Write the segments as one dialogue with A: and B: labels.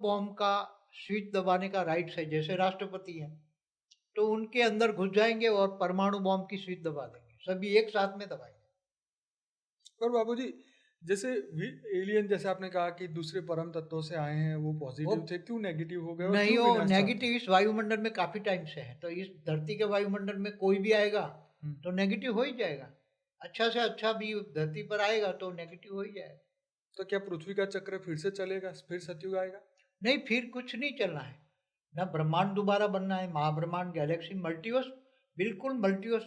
A: Bomb का switch दबाने का राइट है जैसे राष्ट्रपति हैं तो उनके अंदर घुस जाएँगे और परमाणु बॉम्ब की स्विच दबा देंगे। सभी एक साथ में दबाएँगे।
B: और बाबूजी जैसे एलियन जैसे आपने कहा कि दूसरे परम तत्वों से आए हैं वो पॉजिटिव थे क्यों नेगेटिव हो गए
A: नहीं वो? नेगेटिव इस वायुमंडल में काफ़ी टाइम से है तो इस धरती के वायुमंडल में कोई भी आएगा
B: हम्म,
A: तो नेगेटिव हो ही जाएगा। अच्छा से अच्छा भी धरती पर आएगा तो नेगेटिव हो ही जाएगा।
B: तो क्या पृथ्वी का चक्र फिर से चलेगा फिर सतयुग आएगा?
A: नहीं फिर कुछ नहीं चलना है। ना ब्रह्मांड दोबारा बनना है महाब्रह्मांड गैलेक्सी मल्टीवर्स बिल्कुल मल्टीवर्स।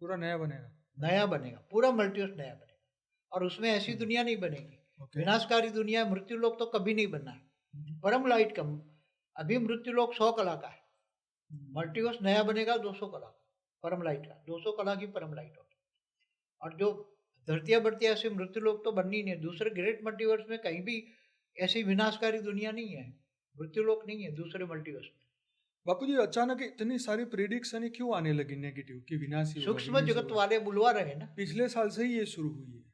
B: पूरा नया बनेगा।
A: नया बनेगा पूरा मल्टीवर्स नया बनेगा। और उसमें ऐसी दुनिया नहीं बनेगी। विनाशकारी दुनिया मृत्यु लोक तो कभी नहीं बनना है। परम लाइट का अभी मृत्यु लोक सौ कला का है। मल्टीवर्स नया बनेगा दो सौ कला। का परम लाइट का दो सौ कला की परम लाइट होगी। और जो धरतियाँ बढ़तियाँ ऐसे मृत्यु लोक तो बननी नहीं है। दूसरे ग्रेट मल्टीवर्स में कहीं भी ऐसी विनाशकारी दुनिया नहीं है। मृत्यु लोक नहीं है दूसरे मल्टीवर्स में।
B: बापू जी अचानक इतनी सारी प्रिडिक्शन क्यों आने लगी नेगेटिव कि? विनाश
A: सूक्ष्म जगत वाले बुलवा रहे ना।
B: पिछले साल से ही ये शुरू हुई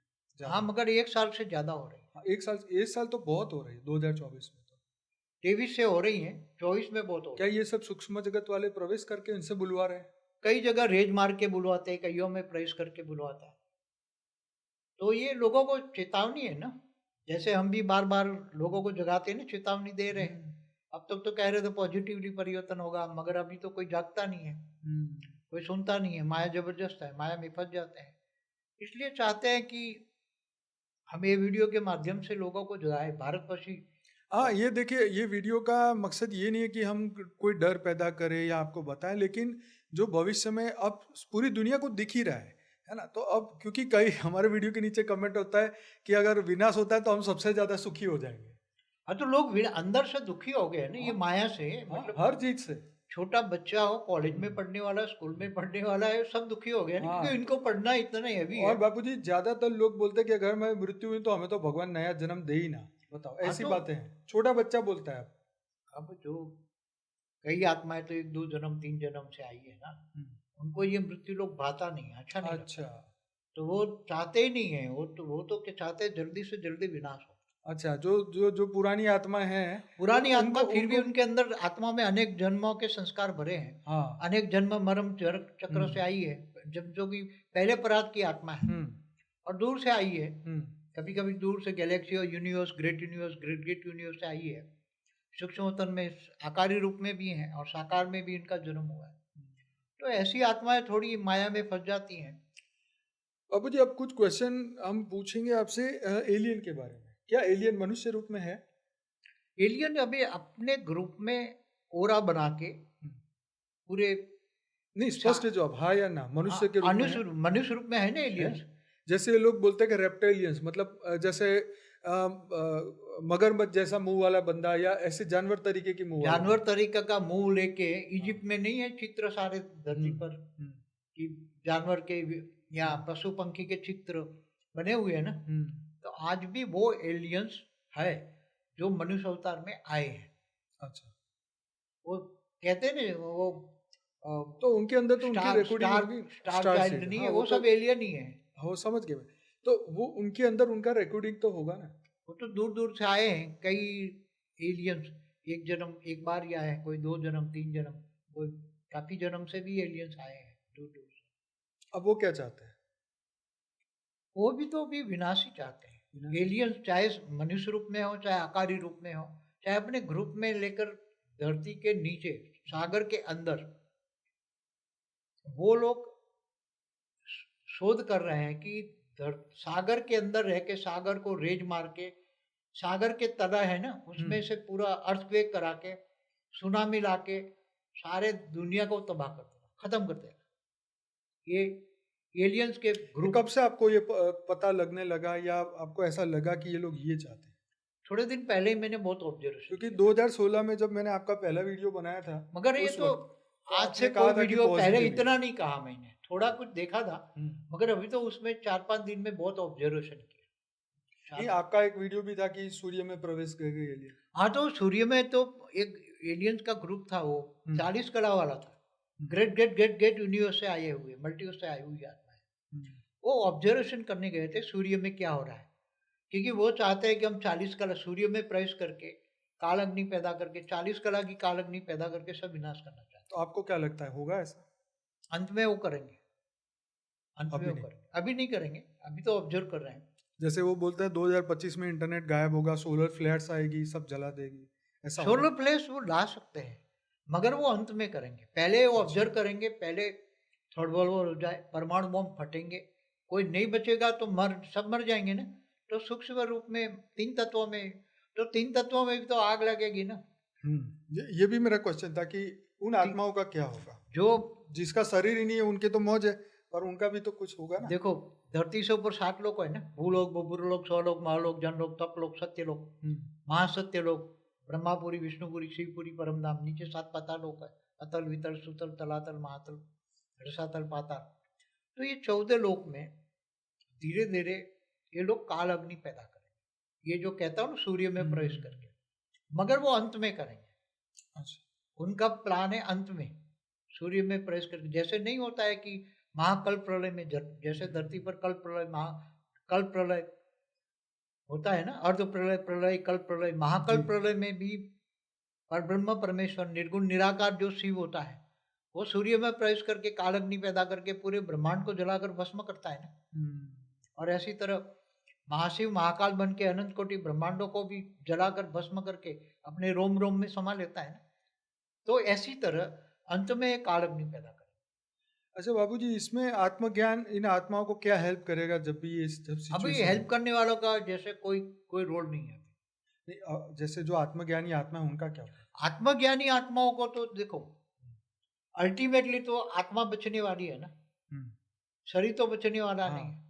B: है।
A: हाँ मगर एक साल से ज़्यादा हो रही है।
B: हाँ, एक साल एक साल तो बहुत हो रही है 2024 में तो।
A: तेईस से हो रही है चौबीस में बहुत हो।
B: क्या ये सब सूक्ष्म जगत वाले प्रवेश करके इनसे बुलवा रहे हैं?
A: कई जगह रेज मार के बुलवाते हैं कईयों में प्रवेश करके बुलवाता है। तो ये लोगों को चेतावनी है ना जैसे हम भी बार बार लोगों को जगाते हैं ना चेतावनी दे रहे हैं। अब तक तो तो कह रहे थे पॉजिटिवली परिवर्तन होगा मगर अभी तो कोई जागता नहीं है।
B: हम्म,
A: कोई सुनता नहीं है। माया ज़बरदस्त है माया में फंस जाते हैं। इसलिए चाहते हैं कि हम ये वीडियो के माध्यम से लोगों को जगाए भारतवासी।
B: हाँ ये देखिए ये वीडियो का मकसद ये नहीं है कि हम कोई डर पैदा करें या आपको बताएँ लेकिन जो भविष्य में अब पूरी दुनिया को दिख ही रहा है। है ना? तो अब क्योंकि कई हमारे वीडियो के नीचे कमेंट होता है कि अगर विनाश होता है तो हम सबसे ज़्यादा सुखी हो जाएँगे।
A: हाँ तो लोग अंदर से दुखी हो गए हैं ना ये
B: हाँ।
A: माया से
B: हाँ,
A: मतलब
B: हर चीज़ से।
A: छोटा बच्चा हो कॉलेज में पढ़ने वाला स्कूल में पढ़ने वाला है सब दुखी हो गए
B: हाँ।
A: क्योंकि इनको पढ़ना इतना हैवी है
B: और बापूजी ज़्यादातर लोग बोलते हैं कि अगर मैं मृत्यु हुई तो हमें तो भगवान नया जन्म दे ही ना। बताओ
A: हाँ,
B: ऐसी
A: तो-
B: बातें हैं। छोटा बच्चा बोलता है अब।
A: अब जो कई आत्माएँ तो एक दो जन्म तीन जन्म से आई है ना। उनको ये मृत्यु लोग भाता नहीं है अच्छा नहीं
B: अच्छा।
A: तो वो चाहते ही नहीं है वो तो वो तो चाहते हैं जल्दी से जल्दी विनाश हो।
B: अच्छा जो जो जो पुरानी आत्मा है
A: पुरानी आत्मा फिर भी
B: उनके
A: अंदर आत्मा में अनेक जन्मों के संस्कार भरे हैं।
B: हाँ।
A: अनेक जन्म मरम चक्र
B: हम्म।
A: से आई है जब जो कि पहले परात की आत्मा है।
B: हम्म।
A: और दूर से आई है।
B: हम्म।
A: कभी कभी दूर से गैलेक्सी और universe great universe great great universe से आई है। सूक्ष्म में आकारी रूप में भी हैं और साकार में भी इनका जन्म हुआ है। तो ऐसी आत्माएँ थोड़ी माया में फंस जाती हैं।
B: बाबू जी अब कुछ क्वेश्चन हम पूछेंगे आपसे एलियन के बारे में। क्या एलियन मनुष्य रूप में है?
A: एलियन अभी अपने ग्रुप में ओरा बना के पूरे
B: नहीं स्पष्ट जवाब हाँ या ना मनुष्य के रूप में
A: मनुष्य मनुष्य रूप में है ना एलियंस
B: जैसे लोग बोलते हैं कि रेप्टाइलियंस मतलब जैसे मगरमच्छ जैसा मुँह वाला बंदा या ऐसे जानवर तरीके की मुँह
A: जानवर तरीका का मुँह लेके इजिप्ट में नहीं है चित्र सारे धरती
B: हम्म।
A: पर
B: हम्म,
A: कि जानवर के या पशु पंखी के चित्र बने हुए हैं ना?
B: हम्म,
A: तो आज भी वो एलियंस है जो मनुष्य अवतार में आए हैं।
B: अच्छा।
A: वो कहते हैं ना वो
B: तो उनके अंदर तो उनकी रिकॉर्डिंग
A: स्टार स्टार नहीं
B: हाँ,
A: है वो
B: तो-
A: सब एलियन ही है।
B: हो समझ गए तो वो उनके अंदर उनका रिकॉर्डिंग तो होगा ना।
A: वो तो दूर दूर से आए हैं कई एलियंस एक जन्म एक बार ही आए हैं कोई दो जन्म तीन जन्म कोई काफ़ी जन्म से भी एलियंस आए हैं दूर दूर से।
B: अब वो क्या चाहते हैं?
A: वो भी तो भी विनाश ही चाहते हैं। एलियंस चाहे मनुष्य रूप में हो चाहे आकारी रूप में हो चाहे अपने ग्रुप में लेकर धरती के नीचे सागर के अंदर वो लोग शोध कर रहे हैं कि सागर के अंदर रह के सागर को रेज मार के सागर के तला है ना उसमें
B: हम्म।
A: से पूरा अर्थक्वेक करा के सुनामी ला के सारे दुनिया को तबाह कर देगा खत्म कर देगा ये एलियंस के
B: तो
A: ग्रुप
B: कब से आपको ये पता लगने लगा या आपको ऐसा लगा कि ये लोग ये चाहते हैं?
A: थोड़े दिन पहले ही मैंने बहुत ऑब्जर्वेशन
B: क्योंकि 2016 में जब मैंने आपका पहला वीडियो बनाया था
A: मगर ये तो आज से
B: कहा
A: कोई वीडियो पहले इतना नहीं कहा मैंने। थोड़ा कुछ देखा था
B: हम्म,
A: मगर अभी तो उसमें चार पाँच दिन में बहुत ऑब्जर्वेशन किया। चार-
B: आपका एक वीडियो भी था कि सूर्य में प्रवेश कर गई एलियन
A: हाँ तो सूर्य में तो एक एलियंस का ग्रुप था वो
B: हम्म।
A: चालीस कला वाला था। Great great great great universe से आए हुए मल्टीवर्स से आई हुई आत्माएँ वो ऑब्जर्वेशन करने गए थे सूर्य में क्या हो रहा है। क्योंकि वो चाहते हैं कि हम चालीस कला सूर्य में प्रवेश करके काल अग्नि पैदा करके चालीस कला की काल अग्नि पैदा करके सब विनाश करना चाहते
B: तो आपको क्या लगता है होगा ऐसा?
A: अंत में वो करेंगे।
B: अभी नहीं।
A: करेंगे अभी नहीं करेंगे। अभी तो ऑब्ज़र्व कर रहे हैं।
B: जैसे वो बोलते हैं 2025 में इंटरनेट गायब होगा सोलर फ्लैट्स आएगी सब जला देगी। ऐसा
A: सोलर प्लेस वो ला सकते हैं मगर वो अंत में करेंगे। पहले वो ऑब्ज़र्व करेंगे पहले थर्ड वर्ल्ड वॉर हो जाए परमाणु बम फटेंगे कोई नहीं बचेगा तो मर सब मर जाएँगे ना। तो सूक्ष्म रूप में तीन तत्वों में तो तीन तत्वों में भी तो आग लगेगी ना।
B: हम्म ये, ये भी मेरा क्वेश्चन था कि उन आत्माओं का क्या होगा?
A: जो
B: जिसका शरीर ही नहीं है उनके तो मौज है। पर उनका भी तो कुछ होगा ना।
A: देखो धरती से ऊपर सात लोग है ना भूलोक बुभुरलोक स्वलोक महालोक जनलोक तपलोक सत्यलोक
B: हम्म,
A: महासत्यलोक ब्रह्मापुरी विष्णुपुरी शिवपुरी परमधाम नीचे सात पाताल लोक है अतल वितल सुतल तलातल महातल रसातल पाताल। तो ये चौदह लोक में धीरे धीरे ये लोग काल अग्नि पैदा करेंगे। ये जो कहता हूँ ना सूर्य में प्रवेश
B: हम्म।
A: करके मगर वो अंत में करेंगे।
B: अच्छा।
A: उनका प्लान है अंत में सूर्य में प्रवेश करके। जैसे नहीं होता है कि महाकल प्रलय में जैसे धरती पर कल प्रलय महा कल प्रलय होता है ना अर्ध प्रलय प्रलय कल प्रलय महाकल प्रलय में भी पर ब्रह्म परमेश्वर निर्गुण निराकार जो शिव होता है वो सूर्य में प्रवेश करके कालग्नि पैदा करके पूरे ब्रह्मांड को जलाकर भस्म करता है ना।
B: हम्म,
A: और ऐसी तरह महाशिव महाकाल बन के अनंत कोटि ब्रह्मांडों को भी जलाकर भस्म करके अपने रोम रोम में समा लेता है ना। तो ऐसी तरह अंत में काल अग्नि पैदा करे
B: अच्छा बाबूजी इसमें आत्मज्ञान इन आत्माओं को क्या हेल्प करेगा जब भी ये जब
A: अभी हेल्प करने वालों का जैसे कोई कोई रोल नहीं है।
B: नहीं, जैसे जो आत्मज्ञानी आत्मा है उनका क्या
A: आत्मज्ञानी आत्माओं को तो देखो अल्टीमेटली तो आत्मा बचने वाली है ना।
B: हम्म,
A: शरीर तो बचने वाला
B: हाँ।
A: नहीं है।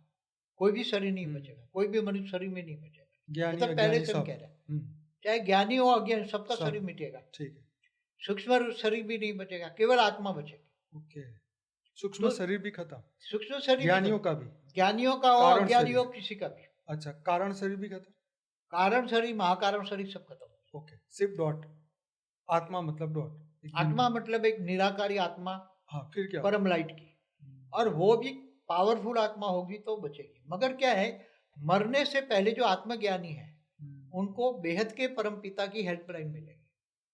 A: कोई भी शरीर नहीं
B: हम्म।
A: बचेगा कोई भी मनुष्य शरीर में नहीं बचेगा। तो पहले से कह रहे हैं।
B: हम्म,
A: चाहे ज्ञानी हो अज्ञानी सबका शरीर मिटेगा।
B: ठीक है।
A: सूक्ष्म शरीर भी नहीं बचेगा केवल आत्मा बचेगी।
B: ओके। सूक्ष्म
A: तो-
B: शरीर भी खत्म।
A: सूक्ष्म शरीर
B: ज्ञानियों का भी।
A: ज्ञानियों का और अज्ञानियों किसी का भी।
B: अच्छा कारण शरीर भी खत्म?
A: कारण शरीर महाकारण शरीर सब खत्म।
B: ओके सिर्फ़ डॉट। आत्मा मतलब डॉट।
A: आत्मा मतलब एक निराकारी आत्मा।
B: हाँ फिर क्या?
A: परम लाइट की।
B: हम्म,
A: और वो भी पावरफुल आत्मा होगी तो बचेगी। मगर क्या है मरने से पहले जो आत्मज्ञानी है
B: हम्म,
A: उनको बेहद के परम पिता की हेल्पलाइन मिलेगी।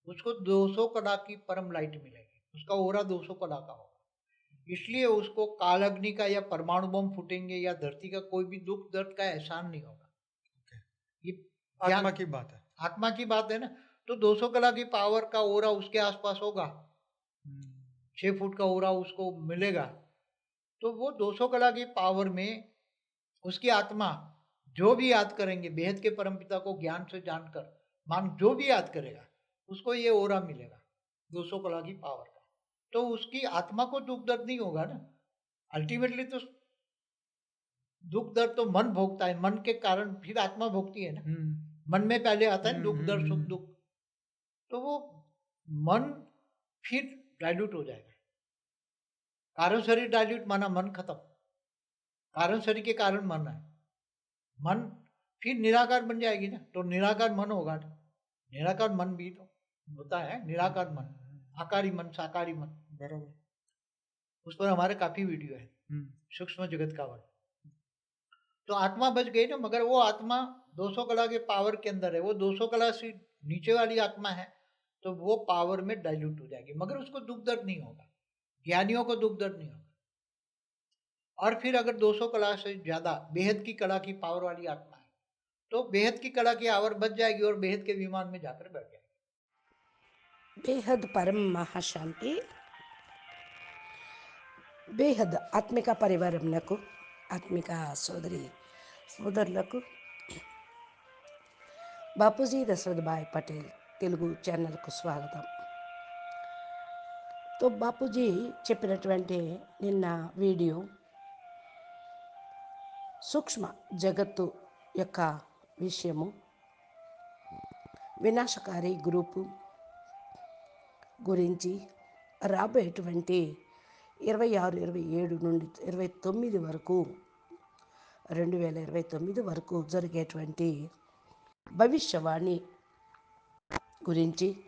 A: उसको 200 कला की परम लाइट मिलेगी। उसका ओरा 200 कला का होगा। इसलिए उसको कालग्नि का या परमाणु बम फूटेंगे या धरती का कोई भी दुख दर्द का एहसान नहीं होगा। ये
B: आत्मा की बात है।
A: आत्मा की बात है ना? तो 200 कला की पावर का ओरा उसके आसपास होगा।
B: हम्म,
A: छः फुट का ओरा उसको मिलेगा। तो वो 200 कला की पावर में उसकी आत्मा जो भी याद करेंगे बेहद के परमपिता को ज्ञान से जानकर मान जो भी याद करेगा उसको ये ओरा मिलेगा 200 कला की पावर तो उसकी आत्मा को दुख दर्द नहीं होगा ना? अल्टीमेटली तो दुख दर्द तो मन भोगता है मन के कारण फिर आत्मा भोगती है ना?
B: हम्म,
A: मन में पहले आता है
B: हम्म,
A: दुख दर्द सुख
B: हम्म,
A: दुख। तो वो मन फिर डाइल्यूट हो जाएगा। कारण शरीर डाइल्यूट माना मन खत्म। कारण शरीर के कारण मन है। मन फिर निराकार बन जाएगी ना? तो निराकार मन होगा ना? निराकार मन भी तो होता है निराकार मन। आकारी मन साकारी मन।
B: बराबर
A: उस पर हमारे काफ़ी वीडियो है।
B: हम्म।
A: सूक्ष्म जगत का वर्ण तो आत्मा बच गई ना मगर वो आत्मा 200 कला के पावर के अंदर है। वो 200 कला से नीचे वाली आत्मा है तो वो पावर में डाइल्यूट हो जाएगी। मगर उसको दुख दर्द नहीं होगा। ज्ञानियों को दुख दर्द नहीं होगा। और फिर अगर 200 कला से ज़्यादा बेहद की कला की पावर वाली आत्मा है तो बेहद की कला की आवर बच जाएगी और बेहद के विमान में जाकर बैठ जाएगी।
C: बेहद परम महाशांति। బేహద్ ఆత్మిక పరివారంకు ఆత్మిక సోదరి సోదరులకు బాపూజీ దశరథభాయ్ పటేల్ తెలుగు ఛానల్కు స్వాగతం. తో బాపూజీ చెప్పినటువంటి నిన్న వీడియో సూక్ష్మ జగత్తు యొక్క విషయము. వినాశకారి గ్రూపు గురించి రాబోయేటువంటి ఇరవై ఆరు ఇరవై ఏడు నుండి ఇరవై తొమ్మిది వరకు రెండు వేల ఇరవై తొమ్మిది వరకు జరిగేటువంటి భవిష్యవాణి గురించి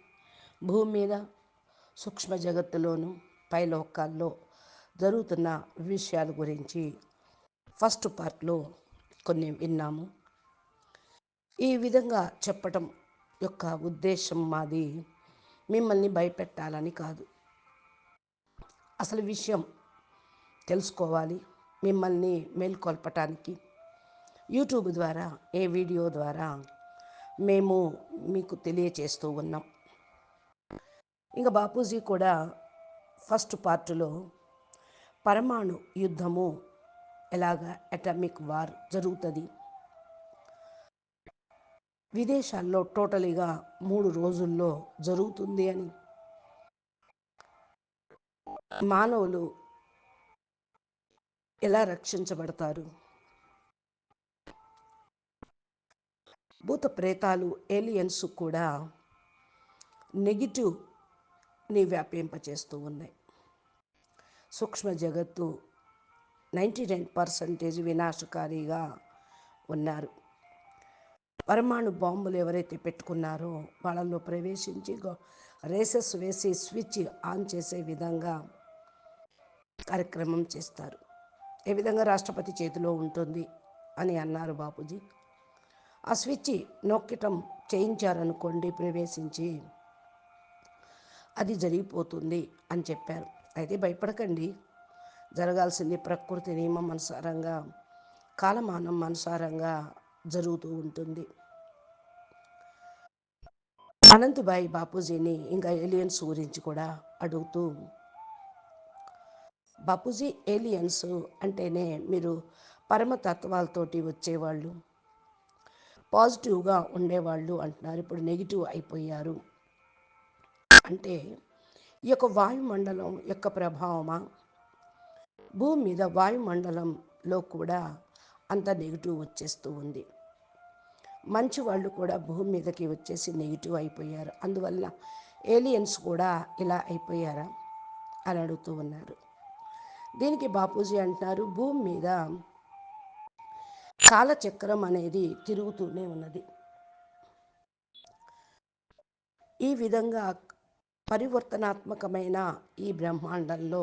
C: భూమి మీద సూక్ష్మ జగత్తులోను పైలోకాల్లో జరుగుతున్న విషయాల గురించి ఫస్ట్ పార్ట్లో కొన్ని విన్నాము. ఈ విధంగా చెప్పటం యొక్క ఉద్దేశం మాది. మిమ్మల్ని భయపెట్టాలని కాదు. అసలు విషయం తెలుసుకోవాలి మిమ్మల్ని మేల్కొల్పటానికి యూట్యూబ్ ద్వారా ఏ వీడియో ద్వారా మేము మీకు తెలియచేస్తూ ఉన్నాం. ఇంకా బాపూజీ కూడా ఫస్ట్ పార్టులో పరమాణు యుద్ధము ఎలాగ అటామిక్ వార్ జరుగుతుంది? విదేశాల్లో టోటలీగా మూడు రోజుల్లో జరుగుతుంది అని మానవులు ఎలా రక్షించబడతారు? భూత ప్రేతాలు ఏలియన్స్ కూడా నెగిటివ్ని వ్యాపింపచేస్తూ ఉన్నాయి. సూక్ష్మ జగత్తు నైంటీ నైన్ పర్సంటేజ్ వినాశకారిగా ఉన్నారు. పరమాణు బాంబులు ఎవరైతే పెట్టుకున్నారో వాళ్ళల్లో ప్రవేశించి గో- రేసెస్ వేసి స్విచ్ ఆన్ చేసే విధంగా కార్యక్రమం చేస్తారు. ఏ విధంగా రాష్ట్రపతి చేతిలో ఉంటుంది అని అన్నారు బాపూజీ. ఆ స్విచ్ నొక్కటం చేయించారనుకోండి ప్రవేశించి అది జరిగిపోతుంది అని చెప్పారు. అయితే భయపడకండి. జరగాల్సింది ప్రకృతి నియమం అనుసారంగా కాలమానం అనుసారంగా జరుగుతూ ఉంటుంది. అనంతబాయి బాపూజీని ఇంకా ఏలియన్స్ గురించి కూడా అడుగుతూ బపుజీ ఏలియన్స్ అంటేనే మీరు పరమతత్వాలతోటి వచ్చేవాళ్ళు. పాజిటివ్గా ఉండేవాళ్ళు అంటున్నారు. ఇప్పుడు నెగిటివ్ అయిపోయారు. అంటే ఈ యొక్క వాయుమండలం యొక్క ప్రభావమా? భూమి మీద వాయుమండలంలో కూడా అంత నెగిటివ్ వచ్చేస్తూ ఉంది. మంచి వాళ్ళు కూడా భూమి మీదకి వచ్చేసి నెగిటివ్ అయిపోయారు. అందువల్ల ఏలియన్స్ కూడా ఇలా అయిపోయారా? అని అడుగుతూ ఉన్నారు. దీనికి బాపూజీ అంటున్నారు భూమి మీద కాలచక్రం అనేది తిరుగుతూనే ఉన్నది. ఈ విధంగా పరివర్తనాత్మకమైన ఈ బ్రహ్మాండంలో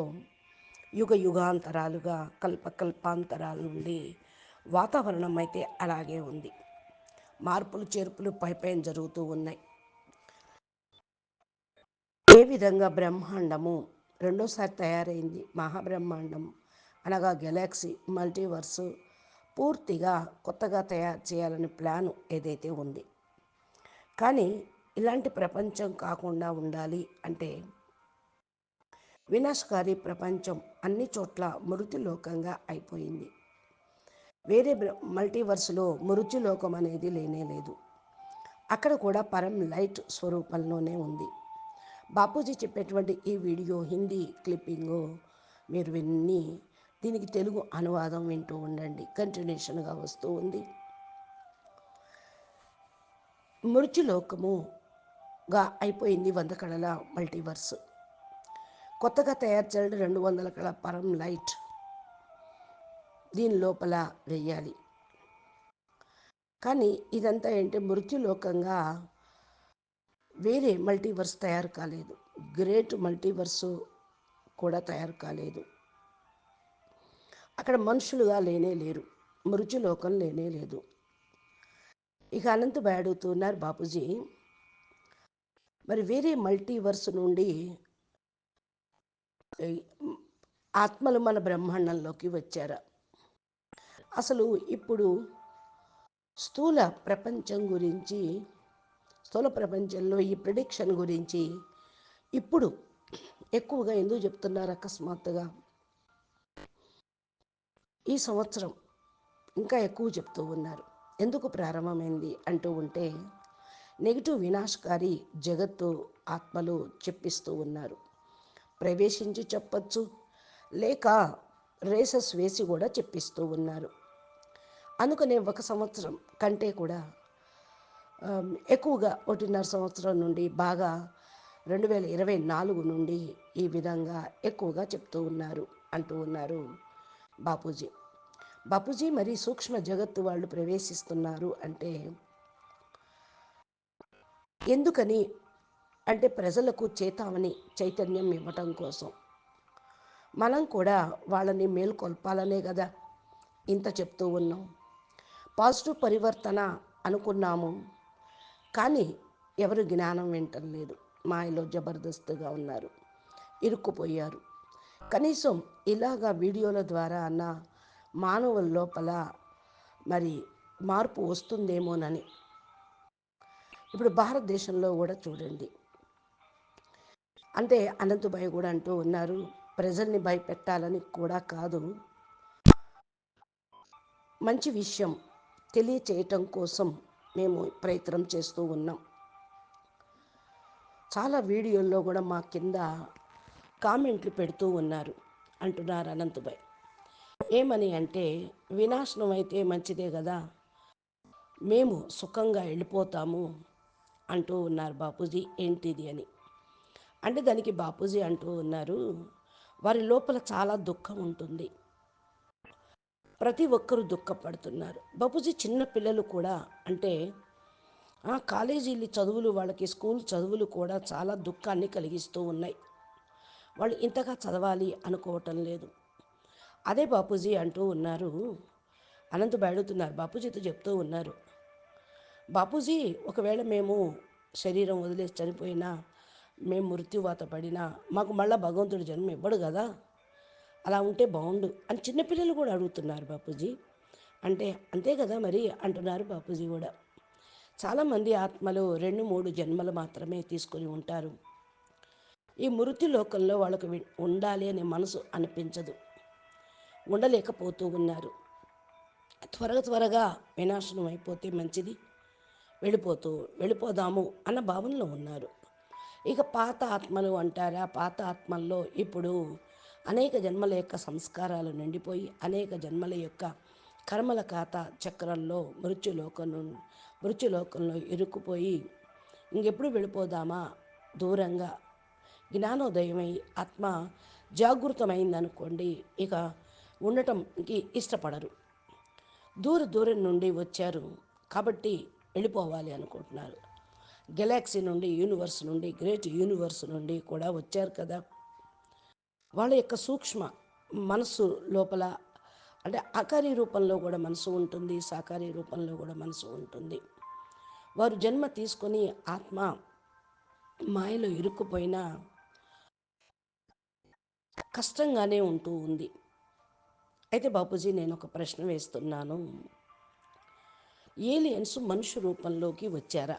C: యుగ యుగాంతరాలుగా కల్పకల్పాంతరాలు నుండి వాతావరణం అయితే అలాగే ఉంది. మార్పులు చేర్పులు పైపైన జరుగుతూ ఉన్నాయి. ఏ విధంగా బ్రహ్మాండము రెండోసారి తయారైంది మహాబ్రహ్మాండం అనగా గెలాక్సీ మల్టీవర్స్. పూర్తిగా కొత్తగా తయారు చేయాలని ప్లాను ఏదైతే ఉంది. కానీ ఇలాంటి ప్రపంచం కాకుండా ఉండాలి అంటే వినాశకారి ప్రపంచం అన్ని చోట్ల మృతిలోకంగా అయిపోయింది. వేరే మల్టీవర్స్లో మృత్యులోకం అనేది లేనే లేదు. అక్కడ కూడా పరం లైట్ స్వరూపంలోనే ఉంది. బాపూజీ చెప్పేటువంటి ఈ వీడియో హిందీ క్లిప్పింగు మీరు విన్ని దీనికి తెలుగు అనువాదం వింటూ ఉండండి. కంటిన్యూషన్గా వస్తూ ఉంది. మృత్యులోకముగా అయిపోయింది వంద కళల మల్టీవర్స్. కొత్తగా తయారు చేయడం రెండు వందల కళ పరం లైట్. దీని లోపల వెయ్యాలి. కానీ ఇదంతా ఏంటి? మృత్యులోకంగా వేరే మల్టీవర్స్ తయారు కాలేదు. గ్రేట్ మల్టీవర్స్ కూడా తయారు కాలేదు. అక్కడ మనుషులుగా లేనే లేరు. మృత్యులోకం లేనే లేదు. ఇక అనంత అడుగుతున్నారు బాపూజీ మరి వేరే మల్టీవర్స్ నుండి ఆత్మలు మన బ్రహ్మాండంలోకి వచ్చారా? అసలు ఇప్పుడు స్థూల ప్రపంచం గురించి స్థూల ప్రపంచంలో ఈ ప్రిడిక్షన్ గురించి ఇప్పుడు ఎక్కువగా ఎందుకు చెప్తున్నారు అకస్మాత్తుగా? ఈ సంవత్సరం ఇంకా ఎక్కువ చెప్తూ ఉన్నారు. ఎందుకు ప్రారంభమైంది అంటూ ఉంటే నెగిటివ్ వినాశకారి జగత్తు ఆత్మలు చెప్పిస్తూ ఉన్నారు. ప్రవేశించి చెప్పచ్చు లేక రేసెస్ వేసి కూడా చెప్పిస్తూ ఉన్నారు. అందుకనే ఒక సంవత్సరం కంటే కూడా Um, ఎక్కువగా ఒకటిన్నర సంవత్సరం నుండి బాగా రెండు వేల ఇరవై నాలుగు నుండి ఈ విధంగా ఎక్కువగా చెప్తూ ఉన్నారు అంటూ ఉన్నారు బాపూజీ. బాపూజీ మరి సూక్ష్మ జగత్తు వాళ్ళు ప్రవేశిస్తున్నారు అంటే ఎందుకని? అంటే ప్రజలకు చేతామని చైతన్యం ఇవ్వటం కోసం. మనం కూడా వాళ్ళని మేల్కొల్పాలనే కదా ఇంత చెప్తూ ఉన్నాం. పాజిటివ్ పరివర్తన అనుకున్నాము. కానీ ఎవరు జ్ఞానం వింటలేదు మాయలో జబర్దస్త్గా ఉన్నారు. ఇరుక్కుపోయారు. కనీసం ఇలాగా వీడియోల ద్వారా అన్న మానవుల లోపల మరి మార్పు వస్తుందేమోనని. ఇప్పుడు భారతదేశంలో కూడా చూడండి. అంటే అనంతభాయ్ కూడా అంటూ ఉన్నారు ప్రజల్ని భయపెట్టాలని కూడా కాదు. మంచి విషయం తెలియచేయటం కోసం మేము ప్రయత్నం చేస్తూ ఉన్నాం. చాలా వీడియోల్లో కూడా మా కింద కామెంట్లు పెడుతూ ఉన్నారు. అంటున్నారు అనంతభాయ్ ఏమని అంటే వినాశనం అయితే మంచిదే కదా. మేము సుఖంగా వెళ్ళిపోతాము అంటూ ఉన్నారు బాపూజీ. ఏంటిది అని. అంటే దానికి బాపూజీ అంటూ ఉన్నారు వారి లోపల చాలా దుఃఖం ఉంటుంది. ప్రతి ఒక్కరూ దుఃఖపడుతున్నారు. బాపూజీ చిన్న పిల్లలు కూడా అంటే ఆ కాలేజీలు చదువులు వాళ్ళకి స్కూల్ చదువులు కూడా చాలా దుఃఖాన్ని కలిగిస్తూ ఉన్నాయి. వాళ్ళు ఇంతగా చదవాలి అనుకోవటం లేదు. అదే బాపూజీ అంటూ ఉన్నారు. అనంత అడుగుతున్నారు బాపూజీతో చెప్తూ ఉన్నారు. బాపూజీ ఒకవేళ మేము శరీరం వదిలేసి చనిపోయినా మేము మృత్యువాత పడినా మాకు మళ్ళీ భగవంతుడు జన్మ ఇవ్వడు కదా? అలా ఉంటే బాగుండు అని చిన్నపిల్లలు కూడా అడుగుతున్నారు బాపూజీ. అంటే అంతే కదా మరి అంటున్నారు బాపూజీ కూడా. చాలామంది ఆత్మలు రెండు మూడు జన్మలు మాత్రమే తీసుకొని ఉంటారు. ఈ మృతి లోకంలో వాళ్ళకు ఉండాలి అనే మనసు అనిపించదు. ఉండలేకపోతూ ఉన్నారు. త్వర త్వరగా వినాశనం అయిపోతే మంచిది. వెళ్ళిపోతూ వెళ్ళిపోదాము అన్న భావనలో ఉన్నారు. ఇక పాత ఆత్మలు అంటారా? పాత ఆత్మల్లో ఇప్పుడు అనేక జన్మల యొక్క సంస్కారాలు నిండిపోయి అనేక జన్మల యొక్క కర్మల ఖాతా చక్రంలో మృత్యులోకం నుండి మృత్యులోకంలో ఇరుక్కుపోయి ఇంకెప్పుడు వెళ్ళిపోదామా? దూరంగా జ్ఞానోదయమై ఆత్మ జాగృతమైందనుకోండి ఇక ఉండటంకి ఇష్టపడరు. దూర దూరం నుండి వచ్చారు కాబట్టి వెళ్ళిపోవాలి అనుకుంటున్నారు. గెలాక్సీ నుండి యూనివర్స్ నుండి గ్రేట్ యూనివర్స్ నుండి కూడా వచ్చారు కదా? వాళ్ళ యొక్క సూక్ష్మ మనసు లోపల అంటే ఆకారీ రూపంలో కూడా మనసు ఉంటుంది సాకారి రూపంలో కూడా మనసు ఉంటుంది. వారు జన్మ తీసుకొని ఆత్మ మాయలో ఇరుక్కుపోయినా కష్టంగానే ఉంటూ ఉంది. అయితే బాపూజీ నేను ఒక ప్రశ్న వేస్తున్నాను. ఏలియన్స్ మనుషు రూపంలోకి వచ్చారా?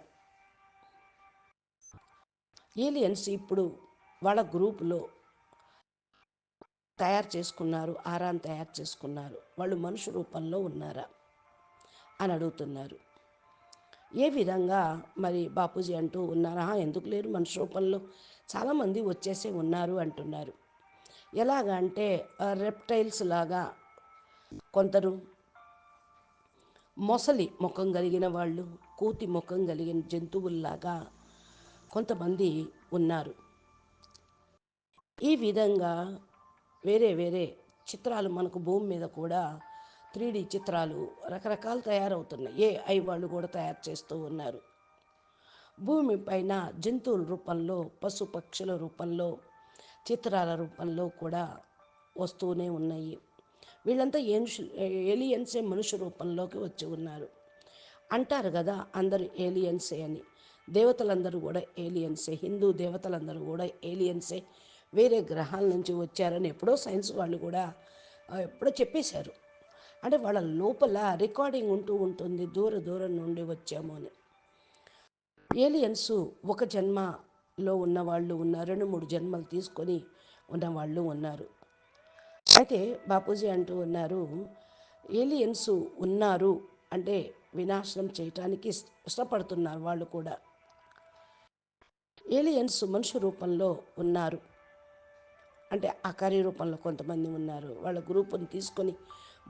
C: ఏలియన్స్ ఇప్పుడు వాళ్ళ గ్రూపులో తయారు చేసుకున్నారు ఆరాన్ని తయారు చేసుకున్నారు. వాళ్ళు మనుషు రూపంలో ఉన్నారా? అని అడుగుతున్నారు. ఏ విధంగా మరి బాపూజీ అంటూ ఉన్నారా? ఎందుకు లేరు మనుషు రూపంలో? చాలామంది వచ్చేసే ఉన్నారు అంటున్నారు. ఎలాగా అంటే రెప్టైల్స్ లాగా కొందరు మొసలి ముఖం కలిగిన వాళ్ళు కూతి ముఖం కలిగిన జంతువుల్లాగా కొంతమంది ఉన్నారు. ఈ విధంగా వేరే వేరే చిత్రాలు మనకు భూమి మీద కూడా త్రీ చిత్రాలు రకరకాలు తయారవుతున్నాయి. ఏఐ వాళ్ళు కూడా తయారు చేస్తూ ఉన్నారు. భూమి పైన జంతువుల రూపంలో పశు పక్షుల రూపంలో చిత్రాల రూపంలో కూడా వస్తూనే ఉన్నాయి. వీళ్ళంతా ఏనుషు ఏలియన్సే మనుషు రూపంలోకి వచ్చి ఉన్నారు. అంటారు కదా అందరూ ఏలియన్సే అని. దేవతలందరూ కూడా ఏలియన్సే. హిందూ దేవతలందరూ కూడా ఏలియన్సే. వేరే గ్రహాల నుంచి వచ్చారని ఎప్పుడో సైన్స్ వాళ్ళు కూడా ఎప్పుడో చెప్పేశారు. అంటే వాళ్ళ లోపల రికార్డింగ్ ఉంటూ ఉంటుంది దూర దూరం నుండి వచ్చాము అని. ఏలియన్స్ ఒక జన్మలో ఉన్నవాళ్ళు ఉన్నారు రెండు మూడు జన్మలు తీసుకొని ఉన్నవాళ్ళు ఉన్నారు. అయితే బాపూజీ అంటూ ఉన్నారు ఏలియన్స్ ఉన్నారు అంటే వినాశనం చేయటానికి ఇష్టపడుతున్నారు వాళ్ళు కూడా. ఏలియన్స్ మనుషు రూపంలో ఉన్నారు. అంటే అకారి రూపంలో కొంతమంది ఉన్నారు. వాళ్ళ గ్రూపుని తీసుకొని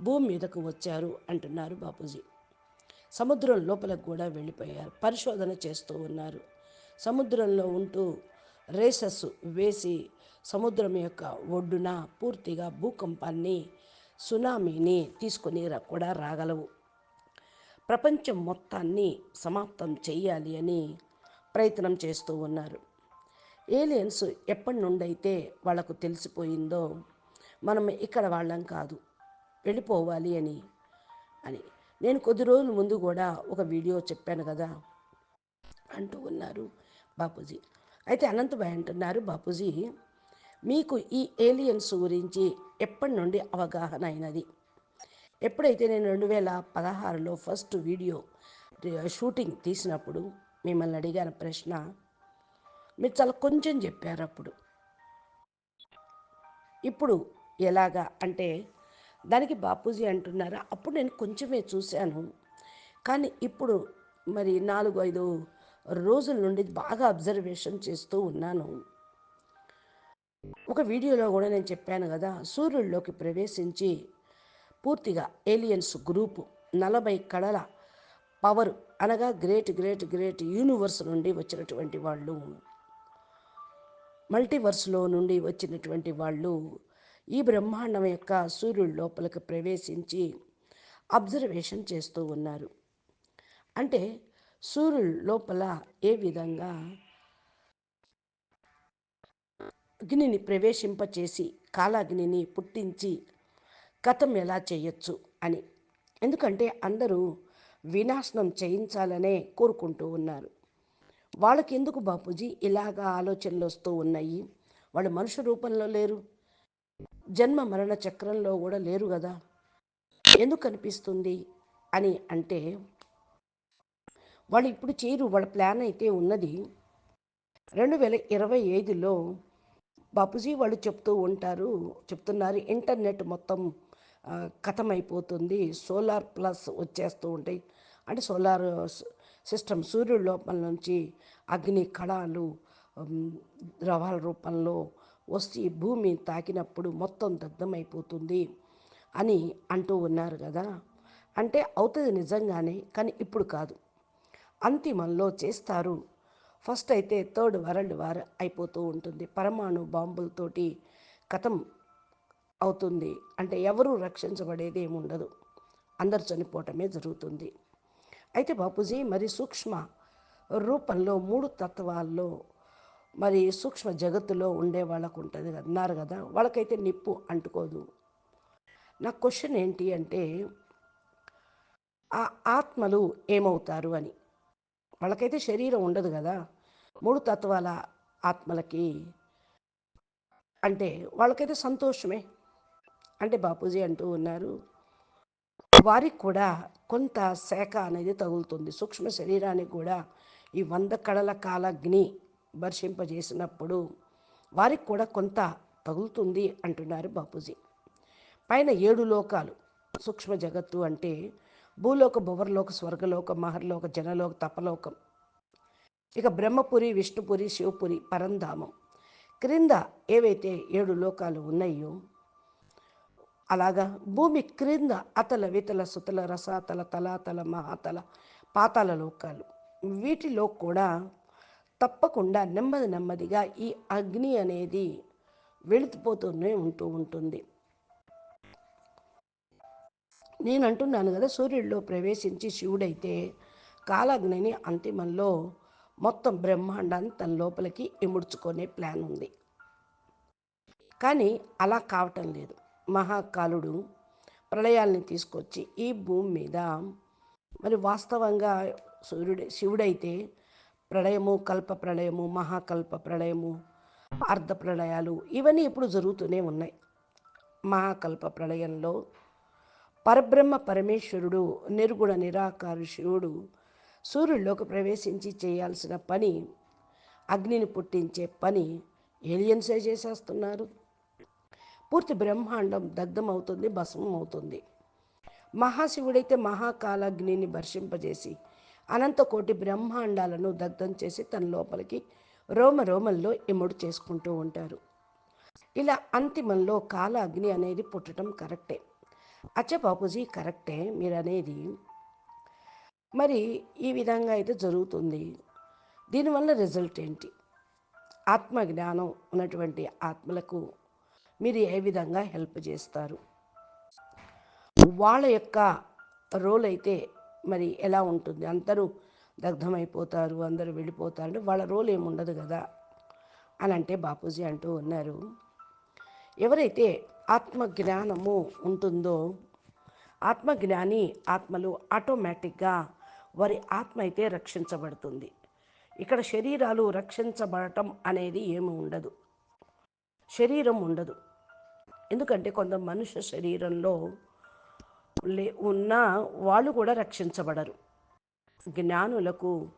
C: భూమి మీదకు వచ్చారు అంటున్నారు బాపూజీ. సముద్రం లోపలకు కూడా వెళ్ళిపోయారు. పరిశోధన చేస్తూ ఉన్నారు. సముద్రంలో ఉంటూ రేసెస్ వేసి సముద్రం యొక్క ఒడ్డున పూర్తిగా భూకంపాన్ని సునామీని తీసుకొని రా- కూడా రాగలవు. ప్రపంచం మొత్తాన్ని సమాప్తం చేయాలి అని ప్రయత్నం చేస్తూ ఉన్నారు. ఏలియన్స్ ఎప్పటి నుండైతే వాళ్ళకు తెలిసిపోయిందో మనం ఇక్కడ వాళ్ళం కాదు వెళ్ళిపోవాలి అని. అని నేను కొద్ది రోజుల ముందు కూడా ఒక వీడియో చెప్పాను కదా అంటూ ఉన్నారు బాపూజీ. అయితే అనంతభాయ్ అంటున్నారు బాపూజీ మీకు ఈ ఏలియన్స్ గురించి ఎప్పటి నుండి అవగాహన అయినది? ఎప్పుడైతే నేను రెండు వేల పదహారులో ఫస్ట్ వీడియో షూటింగ్ తీసినప్పుడు మిమ్మల్ని అడిగాను ప్రశ్న మీరు చాలా కొంచెం చెప్పారు అప్పుడు. ఇప్పుడు ఎలాగా అంటే దానికి బాపూజీ అంటున్నారా? అప్పుడు నేను కొంచెమే చూశాను. కానీ ఇప్పుడు మరి నాలుగు ఐదు రోజుల నుండి బాగా అబ్జర్వేషన్ చేస్తూ ఉన్నాను. ఒక వీడియోలో కూడా నేను చెప్పాను కదా సూర్యుల్లోకి ప్రవేశించి పూర్తిగా ఏలియన్స్ గ్రూపు నలభై కళల పవర్ అనగా గ్రేట్ గ్రేట్ గ్రేట్ యూనివర్స్ నుండి వచ్చినటువంటి వాళ్ళు. మల్టీవర్స్లో నుండి వచ్చినటువంటి వాళ్ళు ఈ బ్రహ్మాండం యొక్క సూర్యుడి లోపలికి ప్రవేశించి అబ్జర్వేషన్ చేస్తూ ఉన్నారు. అంటే సూర్యుడు లోపల ఏ విధంగా అగ్నిని ప్రవేశింపచేసి కాలాగ్నిని పుట్టించి కథం ఎలా చేయొచ్చు అని. ఎందుకంటే అందరూ వినాశనం చేయించాలనే కోరుకుంటూ ఉన్నారు. వాళ్ళకి ఎందుకు బాపూజీ? ఇలాగా ఆలోచనలు వస్తూ ఉన్నాయి. వాళ్ళు మనుషు రూపంలో లేరు. జన్మ మరణ చక్రంలో కూడా లేరు కదా. ఎందుకు అనిపిస్తుంది? అని అంటే వాళ్ళు ఇప్పుడు చేయరు. వాళ్ళ ప్లాన్ అయితే ఉన్నది. రెండు వేల ఇరవై ఐదులో బాపూజీ వాళ్ళు చెప్తూ ఉంటారు. చెప్తున్నారు. ఇంటర్నెట్ మొత్తం కథమైపోతుంది. సోలార్ ప్లస్ వచ్చేస్తూ ఉంటాయి. అంటే సోలార్ సిస్టమ్ సూర్యుడి లోపల నుంచి అగ్ని కణాలు ద్రవాల రూపంలో వచ్చి భూమి తాకినప్పుడు మొత్తం దగ్ధమైపోతుంది అని అంటూ ఉన్నారు కదా. అంటే అవుతుంది నిజంగానే కానీ ఇప్పుడు కాదు. అంతిమంలో చేస్తారు. ఫస్ట్ అయితే థర్డ్ వరల్డ్ వార్ అయిపోతూ ఉంటుంది. పరమాణు బాంబులతోటి కథం అవుతుంది. అంటే ఎవరూ రక్షించబడేది ఏమి ఉండదు అందరు చనిపోవటమే జరుగుతుంది. అయితే బాపూజీ మరి సూక్ష్మ రూపంలో మూడు తత్వాల్లో మరి సూక్ష్మ జగత్తులో ఉండే వాళ్ళకు ఉంటుంది అన్నారు కదా వాళ్ళకైతే నిప్పు అంటుకోదు. నా క్వశ్చన్ ఏంటి అంటే ఆ ఆత్మలు ఏమవుతారు అని. వాళ్ళకైతే శరీరం ఉండదు కదా మూడు తత్వాల ఆత్మలకి అంటే వాళ్ళకైతే సంతోషమే. అంటే బాపూజీ అంటూ ఉన్నారు వారికి కూడా కొంత శాఖ అనేది తగులుతుంది. సూక్ష్మ శరీరానికి కూడా ఈ వంద కళల కాలగ్ని వర్షింపజేసినప్పుడు వారికి కూడా కొంత తగులుతుంది అంటున్నారు బాపూజీ. పైన ఏడు లోకాలు సూక్ష్మ జగత్తు అంటే భూలోక భువర్లోక స్వర్గలోక మహర్లోక జనలోక తపలోకం. ఇక బ్రహ్మపురి విష్ణుపురి శివపురి పరంధామం. క్రింద ఏవైతే ఏడు లోకాలు ఉన్నాయో అలాగా భూమి క్రింద అతల వితల సుతల రసాతల తలాతల మహాతల పాతాల లోకాలు. వీటిలో కూడా తప్పకుండా నెమ్మది నెమ్మదిగా ఈ అగ్ని అనేది వెళుతుపోతూనే ఉంటూ ఉంటుంది. నేను అంటున్నాను కదా సూర్యుడిలో ప్రవేశించి శివుడైతే కాలాగ్నిని అంతిమంలో మొత్తం బ్రహ్మాండాన్ని తన లోపలికి ఇముడ్చుకునే ప్లాన్ ఉంది. కానీ అలా కావటం లేదు. మహాకాలుడు ప్రళయాల్ని తీసుకొచ్చి ఈ భూమి మీద మరి వాస్తవంగా సూర్యుడు శివుడైతే ప్రళయము కల్ప ప్రళయము మహాకల్ప ప్రళయము అర్ధ ప్రళయాలు ఇవన్నీ ఇప్పుడు జరుగుతూనే ఉన్నాయి. మహాకల్ప ప్రళయంలో పరబ్రహ్మ పరమేశ్వరుడు నిర్గుణ నిరాకారు శివుడు సూర్యుడిలోకి ప్రవేశించి చేయాల్సిన పని అగ్నిని పుట్టించే పని ఏలియన్సే చేసేస్తున్నారు? పూర్తి బ్రహ్మాండం దగ్ధమవుతుంది భస్మం అవుతుంది మహాశివుడైతే మహాకాలాగ్నిని వర్షింపజేసి అనంతకోటి బ్రహ్మాండాలను దగ్ధం చేసి తన లోపలికి రోమ రోమల్లో ఇముడు చేసుకుంటూ ఉంటారు. ఇలా అంతిమంలో కాలాగ్ని అనేది పుట్టడం కరెక్టే. అచ్చపాపూజీ కరెక్టే మీరు అనేది మరి ఈ విధంగా అయితే జరుగుతుంది. దీనివల్ల రిజల్ట్ ఏంటి? ఆత్మజ్ఞానం ఉన్నటువంటి ఆత్మలకు మీరు ఏ విధంగా హెల్ప్ చేస్తారు? వాళ్ళ యొక్క రోల్ అయితే మరి ఎలా ఉంటుంది? అందరూ దగ్ధమైపోతారు అందరూ వెళ్ళిపోతారు అంటే వాళ్ళ రోల్ ఏముండదు కదా? అని అంటే బాపూజీ అంటూ ఉన్నారు. ఎవరైతే ఆత్మజ్ఞానము ఉంటుందో ఆత్మజ్ఞాని ఆత్మలు ఆటోమేటిక్గా వారి ఆత్మ అయితే రక్షించబడుతుంది. ఇక్కడ శరీరాలు రక్షించబడటం అనేది ఏమి ఉండదు. శరీరం ఉండదు. ఎందుకంటే కొంత మనుష్య శరీరంలో లే ఉన్న వాళ్ళు కూడా రక్షించబడరు. జ్ఞానులకు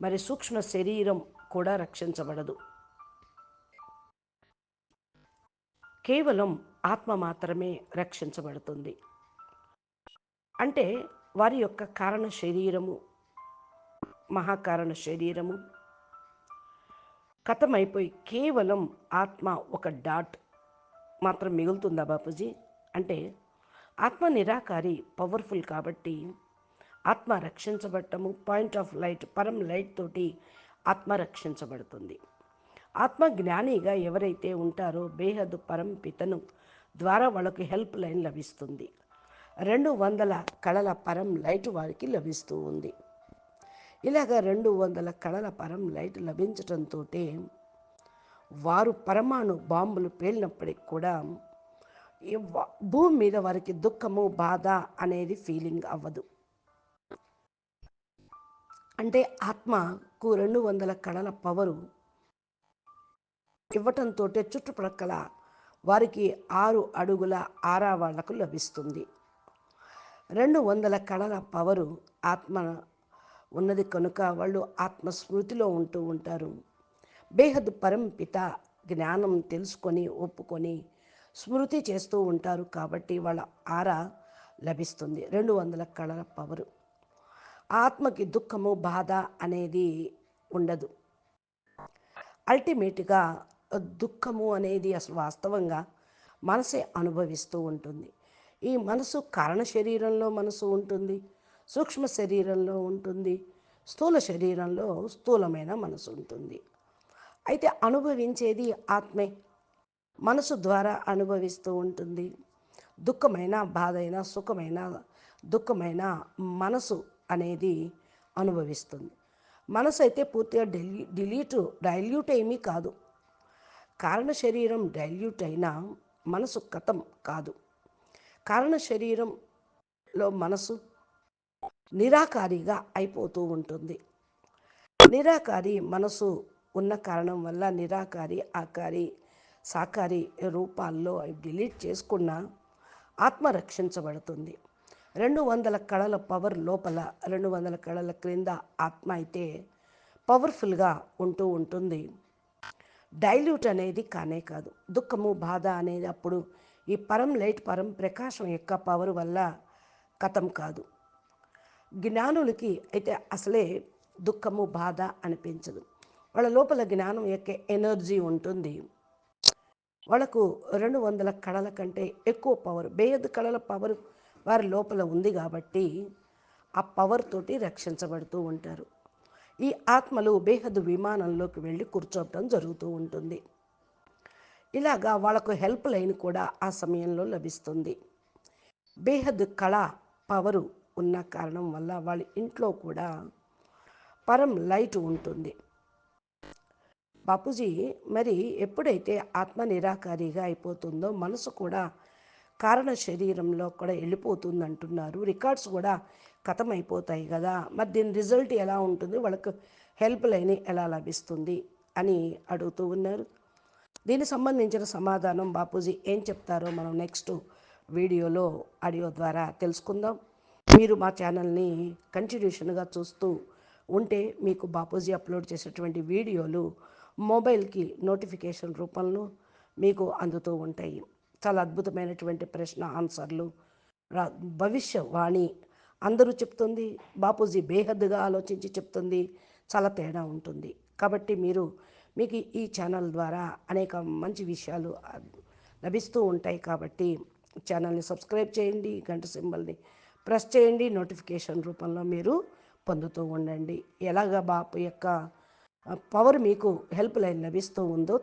C: మరి సూక్ష్మ శరీరం కూడా రక్షించబడదు. కేవలం ఆత్మ మాత్రమే రక్షించబడుతుంది. అంటే వారి యొక్క కారణ శరీరము మహాకారణ శరీరము కథమైపోయి కేవలం ఆత్మ ఒక డాట్ మాత్రం మిగులుతుందా బాపూజీ? అంటే ఆత్మ నిరాకారి పవర్ఫుల్ కాబట్టి ఆత్మ రక్షించబడటము పాయింట్ ఆఫ్ లైట్ పరం లైట్ తోటి ఆత్మ రక్షించబడుతుంది. ఆత్మ జ్ఞానిగా ఎవరైతే ఉంటారో బేహద్దు పరం పితను ద్వారా వాళ్ళకి హెల్ప్ లైన్ లభిస్తుంది. రెండు వందల కళల పరం లైట్ వారికి లభిస్తూ ఉంది. ఇలాగ రెండు వందల కళల పరం లైట్ లభించటంతో వారు పరమాణు బాంబులు పేలినప్పటికి కూడా భూమి మీద వారికి దుఃఖము బాధ అనేది ఫీలింగ్ అవ్వదు. అంటే ఆత్మకు రెండు వందల కళల పవరు ఇవ్వటంతో చుట్టుప్రక్కల వారికి ఆరు అడుగుల ఆరా వాళ్ళకు లభిస్తుంది. రెండు వందల కళల పవరు ఆత్మ ఉన్నది కనుక వాళ్ళు ఆత్మస్మృతిలో ఉంటూ ఉంటారు. బేహద్ పరంపిత జ్ఞానం తెలుసుకొని ఒప్పుకొని స్మృతి చేస్తూ ఉంటారు కాబట్టి వాళ్ళ ఆరా లభిస్తుంది. రెండు వందల కళల పవరు. ఆత్మకి దుఃఖము బాధ అనేది ఉండదు. అల్టిమేట్గా దుఃఖము అనేది అసలు వాస్తవంగా మనసే అనుభవిస్తూ ఉంటుంది. ఈ మనసు కారణ శరీరంలో మనసు ఉంటుంది సూక్ష్మ శరీరంలో ఉంటుంది స్థూల శరీరంలో స్థూలమైన మనసు ఉంటుంది. అయితే అనుభవించేది ఆత్మే. మనసు ద్వారా అనుభవిస్తూ ఉంటుంది. దుఃఖమైన బాధ సుఖమైన దుఃఖమైన మనసు అనేది అనుభవిస్తుంది. మనసు అయితే పూర్తిగా డెలి డిలీట్ డైల్యూట్ ఏమీ కాదు. కారణ శరీరం డైల్యూట్ అయినా మనసు కథం కాదు. కారణ శరీరంలో మనసు నిరాకారిగా అయిపోతూ ఉంటుంది. నిరాకారి మనసు ఉన్న కారణం వల్ల నిరాకారి ఆకారి సాకారి రూపాల్లో అవి డిలీట్ చేసుకున్న ఆత్మ రక్షించబడుతుంది రెండు వందల కళల పవర్ లోపల రెండు వందల కళల క్రింద ఆత్మ అయితే పవర్ఫుల్గా ఉంటూ ఉంటుంది. డైల్యూట్ అనేది కానే కాదు. దుఃఖము బాధ అనేది అప్పుడు ఈ పరం లైట్ పరం ప్రకాశం యొక్క పవర్ వల్ల కథం కాదు. జ్ఞానులకి అయితే అసలే దుఃఖము బాధ అనిపించదు. వాళ్ళ లోపల జ్ఞానం యొక్క ఎనర్జీ ఉంటుంది. వాళ్ళకు రెండు వందల కళల కంటే ఎక్కువ పవర్ బేయద్దు కళల పవర్ వారి లోపల ఉంది కాబట్టి ఆ పవర్ తోటి రక్షించబడుతూ ఉంటారు. ఈ ఆత్మలు బేహద్ విమానంలోకి వెళ్ళి కూర్చోవటం జరుగుతూ ఉంటుంది. ఇలాగా వాళ్ళకు హెల్ప్ లైన్ కూడా ఆ సమయంలో లభిస్తుంది. బేహద్ కళ పవరు ఉన్న కారణం వల్ల వాళ్ళ ఇంట్లో కూడా పరం లైట్ ఉంటుంది. బాపూజీ మరి ఎప్పుడైతే ఆత్మ నిరాకారిగా అయిపోతుందో మనసు కూడా కారణ శరీరంలో కూడా వెళ్ళిపోతుంది అంటున్నారు రికార్డ్స్ కూడా అయిపోతాయి కదా. మరి దీని రిజల్ట్ ఎలా ఉంటుంది? వాళ్ళకు హెల్ప్ లైన్ ఎలా లభిస్తుంది? అని అడుగుతూ ఉన్నారు. దీనికి సంబంధించిన సమాధానం బాపూజీ ఏం చెప్తారో మనం నెక్స్ట్ వీడియోలో ఆడియో ద్వారా తెలుసుకుందాం. మీరు మా ఛానల్ని కంటిన్యూషన్గా చూస్తూ ఉంటే మీకు బాపూజీ అప్లోడ్ చేసేటువంటి వీడియోలు మొబైల్కి నోటిఫికేషన్ రూపంలో మీకు అందుతూ ఉంటాయి. చాలా అద్భుతమైనటువంటి ప్రశ్న ఆన్సర్లు. భవిష్యవాణి అందరూ చెప్తుంది బాపూజీ బేహద్దుగా ఆలోచించి చెప్తుంది చాలా తేడా ఉంటుంది. కాబట్టి మీరు మీకు ఈ ఛానల్ ద్వారా అనేక మంచి విషయాలు లభిస్తూ ఉంటాయి కాబట్టి ఛానల్ని సబ్స్క్రైబ్ చేయండి గంట సింబల్ని ప్రెస్ చేయండి నోటిఫికేషన్ రూపంలో మీరు పొందుతూ ఉండండి. ఎలాగ బాపు యొక్క పవర్ మీకు హెల్ప్ లైన్ లభిస్తూ ఉందో